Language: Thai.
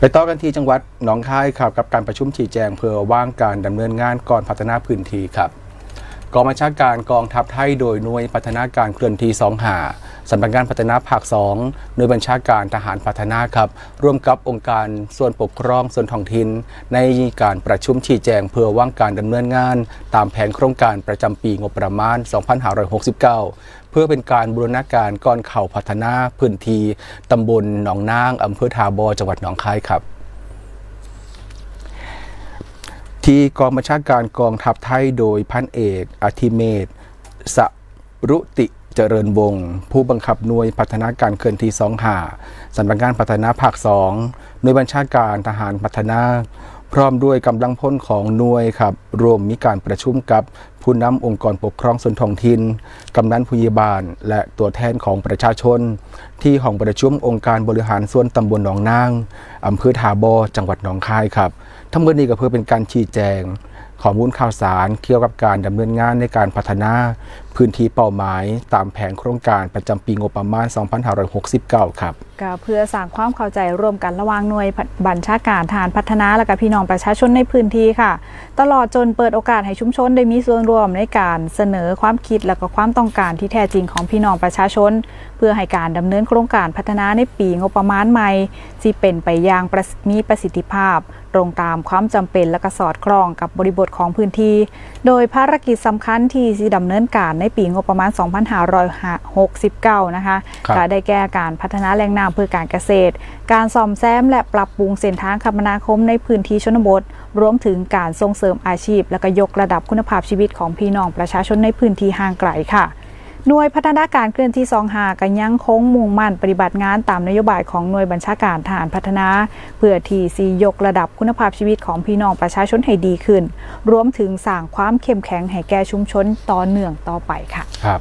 ไปต่อกันที่จังหวัดหนองคายครับกับการประชุมชี้แจงเพื่อว่างการดำเนินงานก่อนพัฒนาพื้นที่ครับกองบัญชาการกองทัพไทยโดยหน่วยพัฒนาการเคลื่อนที่สองหา สำนักงานพัฒนาภาค 2 หน่วยบัญชาการทหารพัฒนาครับ ร่วมกับองค์การส่วนปกครองส่วนท้องถิ่นในการประชุมชี้แจงเพื่อว่างการดำเนินงาน ตามแผนโครงการประจำปีงบประมาณ 2569 เพื่อเป็นการบูรณาการก่อนเข่าพัฒนาพื้นที่ตำบลหนองนางอำเภอทาบอจังหวัดหนองคายครับที่กองบัญชาการกองทัพไทยโดยพันเอกอาทิเมศสรุติ เจริญวงศ์ผู้บังคับหน่วยพัฒนาการเคลื่อนที่สองหาสำนักงานพัฒนาภาคสองหน่วยบัญชาการทหารพัฒนา พร้อมด้วยกำลังพลของหน่วยครับรวมมีการประชุมกับผู้นำองค์กรปกครองส่วนท้องถิ่นกำนันผู้ใหญ่บ้านและตัวแทนของประชาชน ที่ห้องประชุมองค์การบริหารส่วนตำบลหนองนางอำเภอทาบอจังหวัดหนองคายครับทั้งหมดนี้ก็เพื่อเป็นการชี้แจงข้อมูลข่าวสารเกี่ยวกับการดำเนินงานในการพัฒนา พื้นที่เป้าหมาย ตามแผนโครงการประจำปีงบประมาณ 2569 ครับก็เพื่อสร้างความเข้าใจร่วมกันระหว่างหน่วยบัญชาการทหารพัฒนาและก็พี่น้องประชาชนในพื้นที่ค่ะ ตลอดจนเปิดโอกาสให้ชุมชนได้มีส่วนร่วมในการเสนอความคิดและก็ความต้องการที่แท้จริงของพี่น้องประชาชน เพื่อให้การดำเนินโครงการพัฒนาในปีงบประมาณใหม่ที่เป็นไปอย่างประสิมีประสิทธิภาพ ตรงตามความจำเป็นและก็สอดคล้องกับบริบทของพื้นที่ โดยภารกิจสำคัญที่สิดำเนินการในปีงบประมาณ 2569 นะคะครับก็ได้แก่การพัฒนาแหล่งน้ำเพื่อการเกษตร การซ่อมแซมและปรับปรุงเส้นทางคมนาคมในพื้นที่ชนบท รวมถึงการส่งเสริมอาชีพ และก็ยกระดับคุณภาพชีวิตของพี่น้องประชาชนในพื้นที่ห่างไกลค่ะ หน่วยพัฒนาการเคลื่อนที่ซองหากันยังคงมุ่งมั่นปฏิบัติงานตามนโยบายของหน่วยบัญชาการทหารพัฒนา เพื่อที่ซียกระดับคุณภาพชีวิตของพี่น้องประชาชนให้ดีขึ้น รวมถึงสร้างความเข้มแข็งให้แก่ชุมชนต่อเนื่องต่อไปค่ะครับ